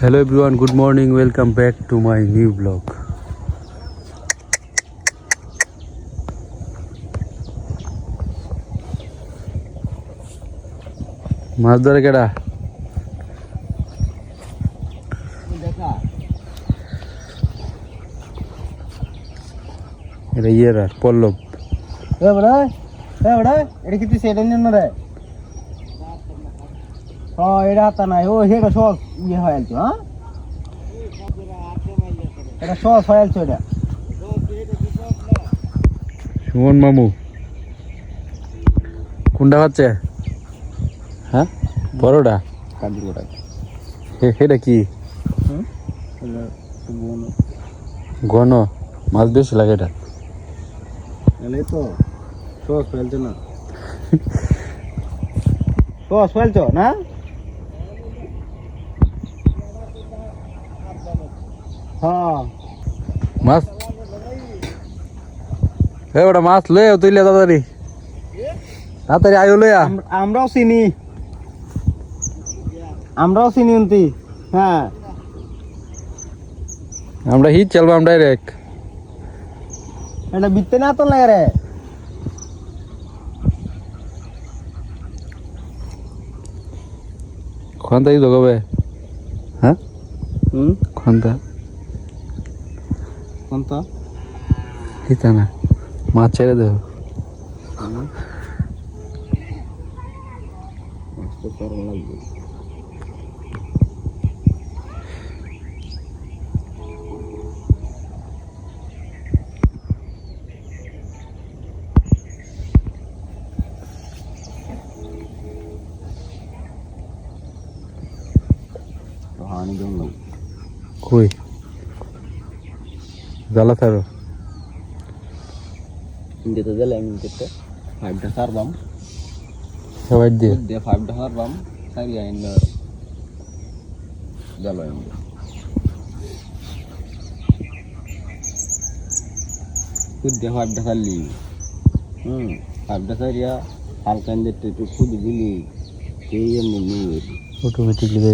Hello everyone, good morning. Welcome back to my new vlog. মাছ ধরে কেডা এটা ইয়ের পল্লব এটা কিন্তু সেটা রে ও এটা হাতা নাই। ও হেটা সস ইয়ে হয়ে আলছো হ্যাঁ? এটা সস হয়ে আলছো এটা সুমন মামু। কোনটা হচ্ছে? হ্যাঁ? বড়টা কাজু গোটা এ- এটা কি ঘন। মাছ বেশি লাগে এটা। তো সস ফেলছো না। সস ফেলছো না? হ্যাঁ। মাছ? এ ওটা মাছ আও তুইলে তাড়াতাড়ি। তাড়াতাড়ি আয়ো লইয়া আম- আমরাও চিনি। আমরাও চিনি উন্তি হ্যাঁ। আমরা হিট চালবাম ডাইরেক্ট এটা বিত্তে না তো লাগে রে। খন্তা ই দোকাবে হ্যাঁ? হুম? খন্তা কোনটা? এটা না। মাছ ছেড়ে দেবো। হানি জন্য কই জ্বালা থারো ఇంటితో నేను చెప్తే ఫైవ్ డేస్ ఆర్దాం সবাই দিয়ে కొద్దిగా ఫైవ్ డేస్ ఆర్దాం సరి అయింది జలో అయింది కొద్దిగా ఫైవ్ డేస్ అల్లి ఫైవ్ డేస్ అరియా হালকা দিতে একটু খুদ দিলি এই এমনি নিয়ে অটোমেটিকলি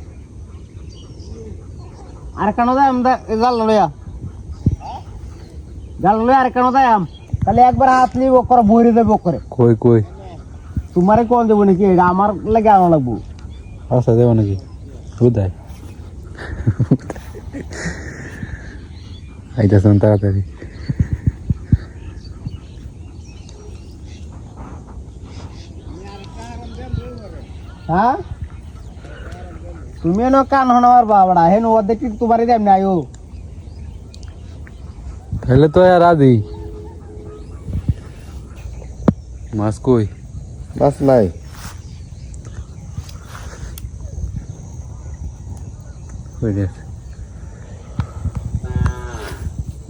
আর কেন জাল আর কেন তাহলে একবার হাত নিয়ে বক করে বইরে দেবে বক করে কই কই? তোমারে কোন দেবো নাকি? এটা আমার লাগে আনা লাগবো। আচ্ছা দেবো নাকি? আইতাছেন তাড়াতাড়ি। হ্যাঁ? তুমি এনো কান হন আমার বাবাড়া হেন ও দেখি তোমারই দেব না আয়ো তাহলে তো আর আদি মাছ কই? বাস নাই। কই রে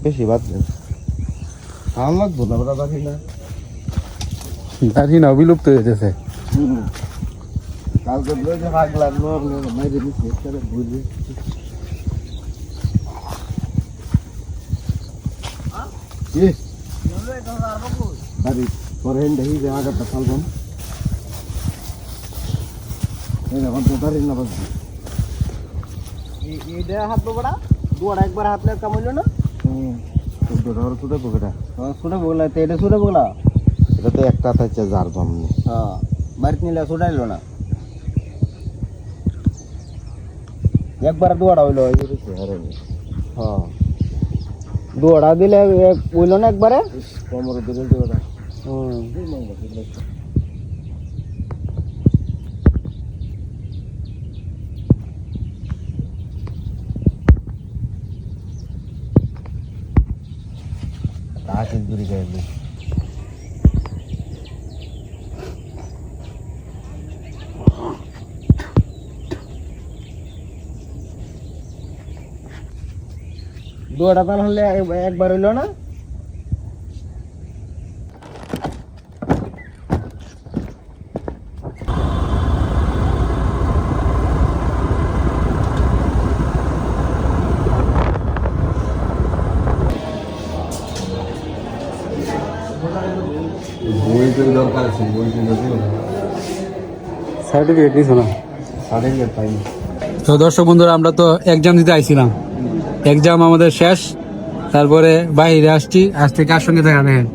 বেশি বাদ আমার লাগবো না বিলুপ্ত হয়ে যেতেছে কালকে বলে যে ভাগ লাগল মাইরে নিচ্ছে করে বুঝলি কি? দেখি যে আগারটা ফালবাম এই না এইটা হাত বড়া একবার হাত লাগে না? হুম। সুরে বগলা তো এটা বগলা এটা তো একটা থাকছে যার জমনি হ্যাঁ বাড়িতে নিলে সুটাইলো না। একবার দুয়ারা হইল হ্যাঁ দুয়ারা দিলে এক- হইল না একবারে? কোমর দিলে তো ওটা হুম তাকে দূরে গেলে দুটা তাল হলে একবার হইল না? দরকার আছে বইটি না। সার্টিফিকেট নিছো না? সার্টিফিকেট পাইনি। তো দর্শক বন্ধুরা আমরা তো এক্সাম দিতে আইছিলাম। এক্সাম আমাদের শেষ। তারপরে বাইরে আসছি আজ থেকে কার সঙ্গে দেখা দেখেন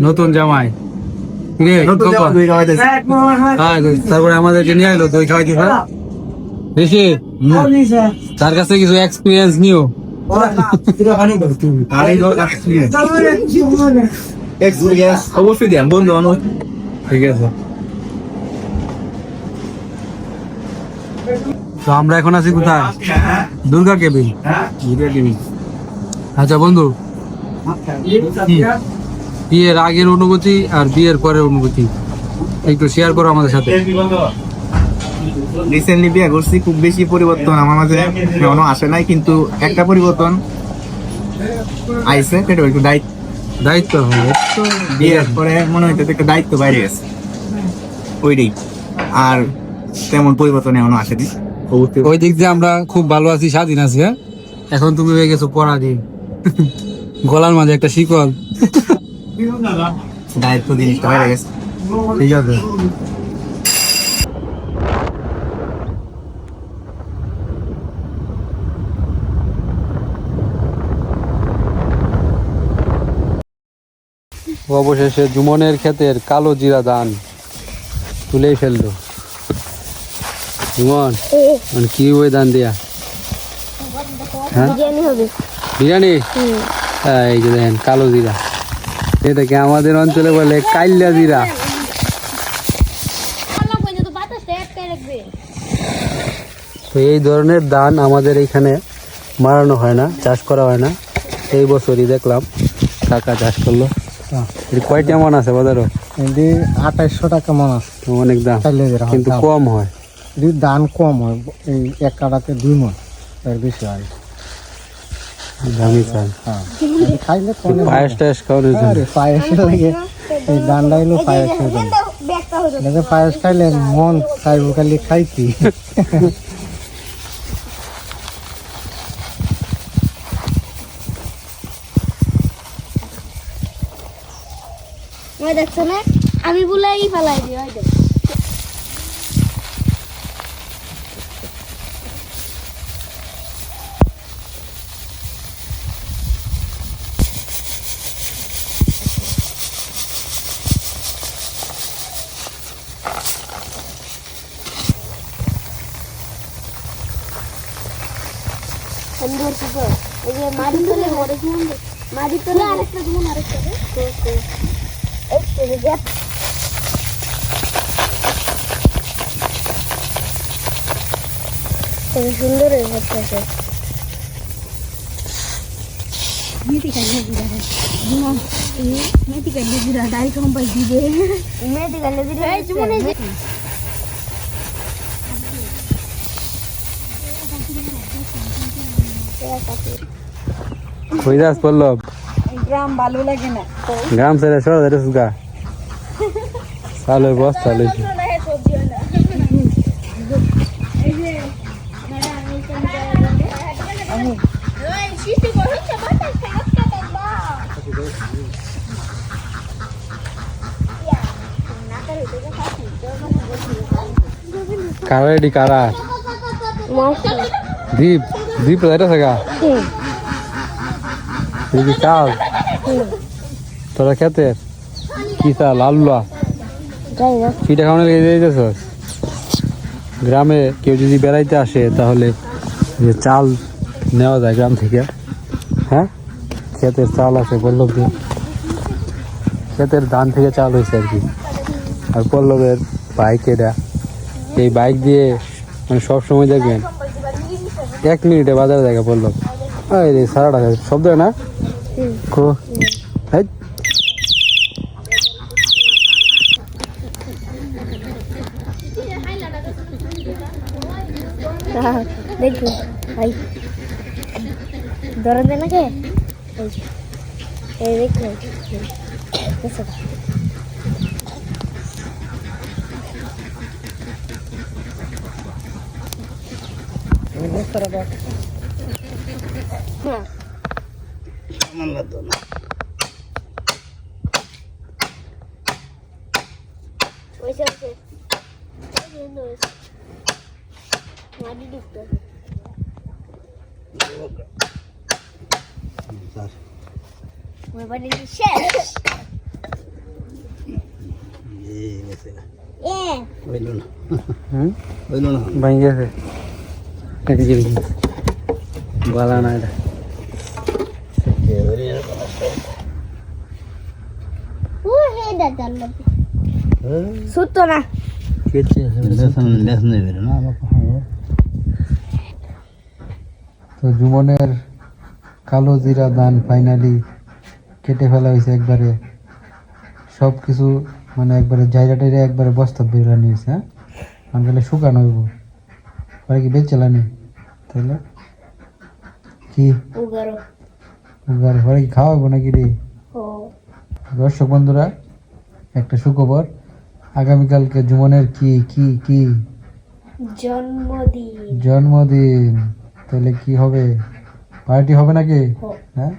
নতুন জামাই। কিরে, হ্যাঁ, তারপরে আমাদেরকে নিয়ে আইলো দই খাওয়াই দিবে বেশি তার কাছে কিছু এক্সপিরিয়েন্স নিও। এক্সপিরিয়েন্স অবশ্যই দেন বন্ধু ঠিক আছে। তো আমরা এখন আছি কোথায়? দুর্গা কেবিন দুর্গা কেবিন আচ্ছা বন্ধু। বিয়ের আগের অনুভূতি আর বিয়ের পরের অনুভূতি। একটু শেয়ার করো আমাদের সাথে। রিসেন্টলি বিয়ে করছি খুব বেশি পরিবর্তন আমার মাঝে এখনও আসে নাই কিন্তু একটা পরিবর্তন আইসে সেটা একটু দায়িত্ব। দায়িত্ব বিয়ের পরে মনে হইতেছে একটা দায়িত্ব বাইরে গেছে। ওইটাই। আর তেমন পরিবর্তন এখনও আসেনি। ওই দিক দিয়ে আমরা খুব ভালো আছি স্বাধীন আছি হ্যাঁ? এখন তুমি হয়ে গেছো পরাধীন। গলার মাঝে একটা শিকল। দায়িত্ব জিনিসটা বাইরে গেছে। ঠিক আছে। অবশেষে জুমনের ক্ষেতের কালো জিরা দান তুলেই ফেলল। জুমন মানে কি ধান দিয়া? হ্যাঁ? বিরিয়ানি হ্যাঁ, এই যে দেখেন কালো জিরা। এটাকে আমাদের অঞ্চলে বলে কাইল্লা জিরা। তো এই ধরনের ধান আমাদের এখানে মারানো হয় না চাষ করা হয় না। এই বছরই দেখলাম কাকা চাষ করল। কয়টা মন আছে বাজারও? আঠাইশশো টাকা মন আছে। অনেক দাম হয় কিন্তু কম হয়। এটি দাম কম হয় এই এক কাটাতে দুই মন এর বেশি হয়। দামি চাল হ্যাঁ খাইলে পায়েস টায়েস আরে লাগে এই দানটা হয়ে দেখে পায়েস খাইলে মন খালি খাইতি। দেখছ না? আমি বলাই ফেলাই দিই ওই দেখ সুন্দর সুন্দর এই যে মাটি তোলে মরে সুন্দর মাটি তোলে আরেকটা দিন আরেকটা দে তো তো এই তো যে গ্যাপ কত সুন্দর হয়ে যাচ্ছে মেথি কাটলে দিরা মেথি কাটলে দিরা ডাই কম্পাই দিবে মেথি কাটলে দিরা এই জুমনে কই যাস পল্লব। গ্রাম ভালো লাগে না। গ্রাম ছেড়ে সর যাইতে সুগা চালের বস্তা লইছি। কারা রেডি কারা? দীপ। দীপ যাইতে থাকা কি চাল তোরা খেতে কি চাল আলুয়া যাই না পিঠা খাওয়ানোর লেগে যাইতেছস গ্রামে কেউ যদি বেড়াইতে আসে তাহলে যে চাল নেওয়া যায় গ্রাম থেকে হ্যাঁ ক্ষেতের চাল আছে পল্লব দিয়ে ক্ষেতের ধান থেকে চাল হয়েছে আর কি আর পল্লবের বাইক এটা এই বাইক দিয়ে মানে সব সময় দেখবেন এক মিনিটে বাজারে দেখা পল্লব এই রে সারাটা শব্দ হয় না? কো। হেই, দেখো দেখুন দেখো হ্যাঁ ওইসে ওইসে মাটি ঢুকতে ওই বাড়ি শেষ এ হইল না হুম হইল না ভাঙি গেছে এই যে বালা না এটা ও না না। তো জুমনের কালো জিরা দান ফাইনালি কেটে ফেলা হয়েছে একবারে। সব কিছু মানে একবারে জায়গা টাইরে একবারে বস্তা বেরা নিয়েছে হ্যাঁ? আমি গেলে শুকানো হইব। পরে কি বেচলানি তাহলে কি? উগারো। উগার কি খাওয়া হইব নাকি রে? দর্শক বন্ধুরা একটা সুখবর। আগামীকালকে জুমনের কি কি কি? জন্মদিন। জন্মদিন। তাহলে কি হবে? পার্টি হবে নাকি। হ্যাঁ?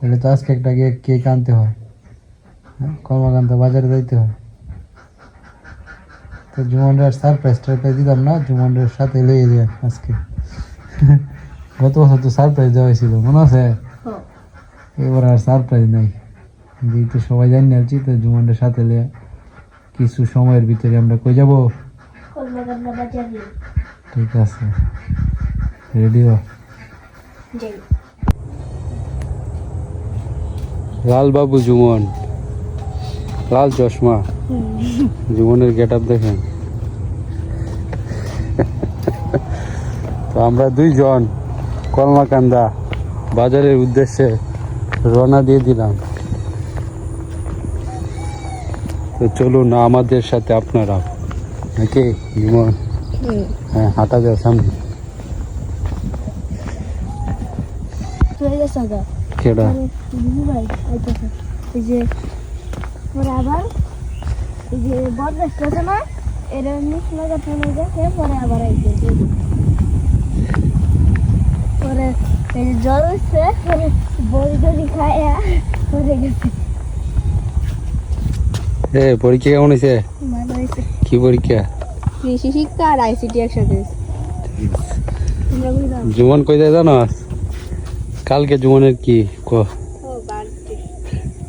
তাহলে তো আজকে একটা কেক কেক আনতে হয়। হ্যাঁ? কর্মকান্ত বাজারে যাইতে হয়। তো জুমনরার সারপ্রাইজ টারপ্রাইজ দিতাম না জুমনরার সাথে লইয়ে যায় আজকে। গত বছর তো সারপ্রাইজ দেওয়া হয়েছিল মনে আছে? এবার আর সারপ্রাইজ নাই। যেহেতু সবাই জানি আছি তো জুমনদের সাথে লিয়ে কিছু সময়ের ভিতরে আমরা কই যাব? ঠিক আছে। রেডিও যাই লাল বাবু জুমন লাল চশমা। জুমনের গেট আপ দেখেন। তো আমরা দুইজন কলমাকান্দা বাজারের উদ্দেশ্যে রওনা দিয়ে দিলাম। তো চলুন আমাদের সাথে আপনারা নাকি জীবন হ্যাঁ হাঁটা যায় সামনে। কেডা? আবার যে বড় আছে না এর নিচ লাগা থামে গেছে পরে আবার আইতেছে পরে এই জল হচ্ছে পরে বড়ি টড়ি খায়া পরে গেছে। এ পরীক্ষা কেমন হয়েছে? ভালো হয়েছে। কি পরীক্ষা? কৃষি শিক্ষা আর আইসিটি একসাথে জুমন কই যায় জানো? কালকে জুমনের কি ক?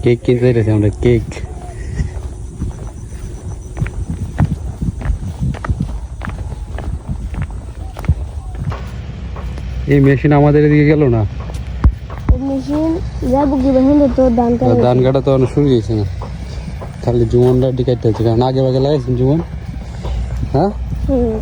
কেক কিনতে আমরা কেক। এই মেশিন আমাদের এদিকে গেল না। মেশিন যাব কি দেখুন তো ধান কাটা তো অনেক শুরু গেছে না। খালি জুমনটা ডিকাইতে হচ্ছে। কারণ আগে আগে লাগাইছেন জুমন? হ্যাঁ হুম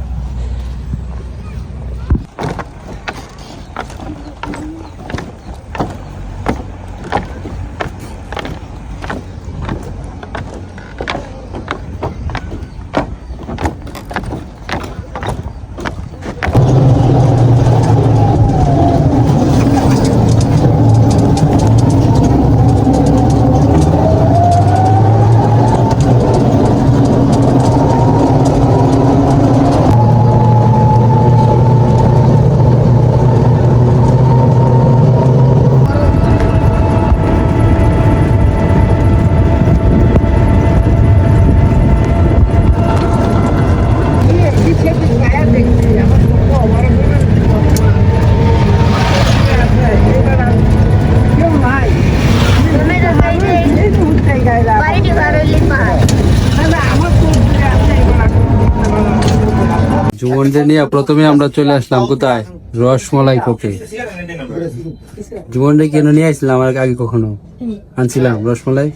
বাড়িটি ভালো পাহাড় জুমনদের নিয়ে প্রথমে আমরা চলে আসলাম কোথায়? রসমলাই কোপে জুমনটা কেন নিয়ে আসছিলাম আর আগে কখনো? আনছিলাম রসমলাই?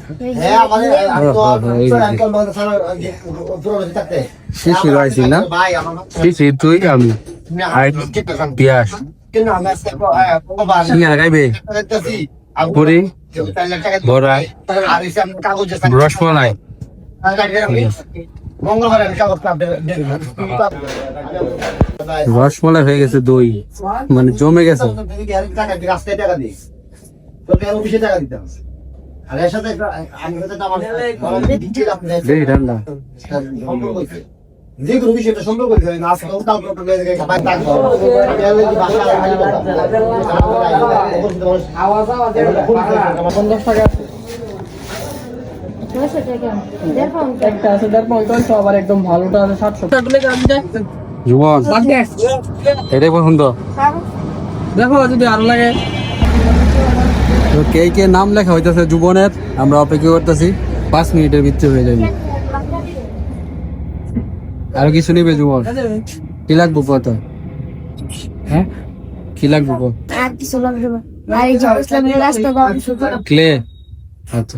শিশির আইছি না? শিশির, তুই, আমি। পিয়াস। সিঙ্গারা খাইবে? পুরি? বড়া? রসমলাই। মঙ্গলবার আমি কাগজ রসমলাই হয়ে গেছে দই। মানে জমে গেছে। রাস্তায় টাকা দিই তোকে আর অফিসে টাকা আর এর সাথে আমি আমার ঠান্ডা যে কোনো বিষয়টা সম্পর্ক হয়েছে, না আজকে উল্টা উল্টা উল্টা গেছে, বাইরে থাকব। এর লাগি বাসা আর খালি কথা। আমার পঞ্চাশ টাকা আছে। নয়শো টাকা দেড় পাউন্ড নাম লেখা হইতেছে জীবনের আমরা অপেক্ষা করতেছি পাঁচ মিনিটের ভিতরে হয়ে যাবে আরও কিছু নিবে জীবন কি লাগবো কত হ্যাঁ কি লাগবো কত আর কিছু লাগবে না। ক্লে। আচ্ছা।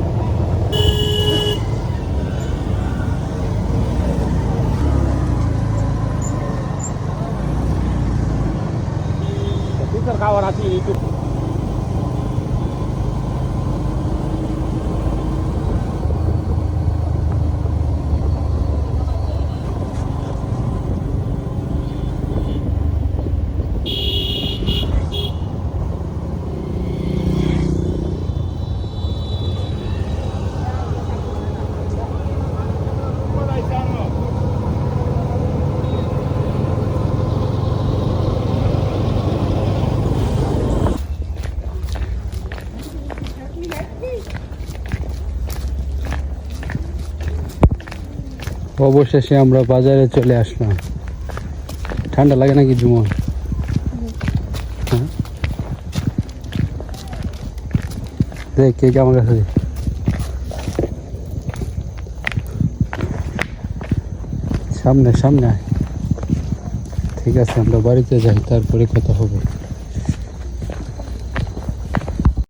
acá ahora sí. অবশেষে আমরা বাজারে চলে আসলাম। ঠান্ডা লাগে নাকি জুমন হ্যাঁ? দেখ, কে আমার কাছে সামনে সামনে ঠিক আছে, আমরা বাড়িতে যাই, তারপরে কথা হবে।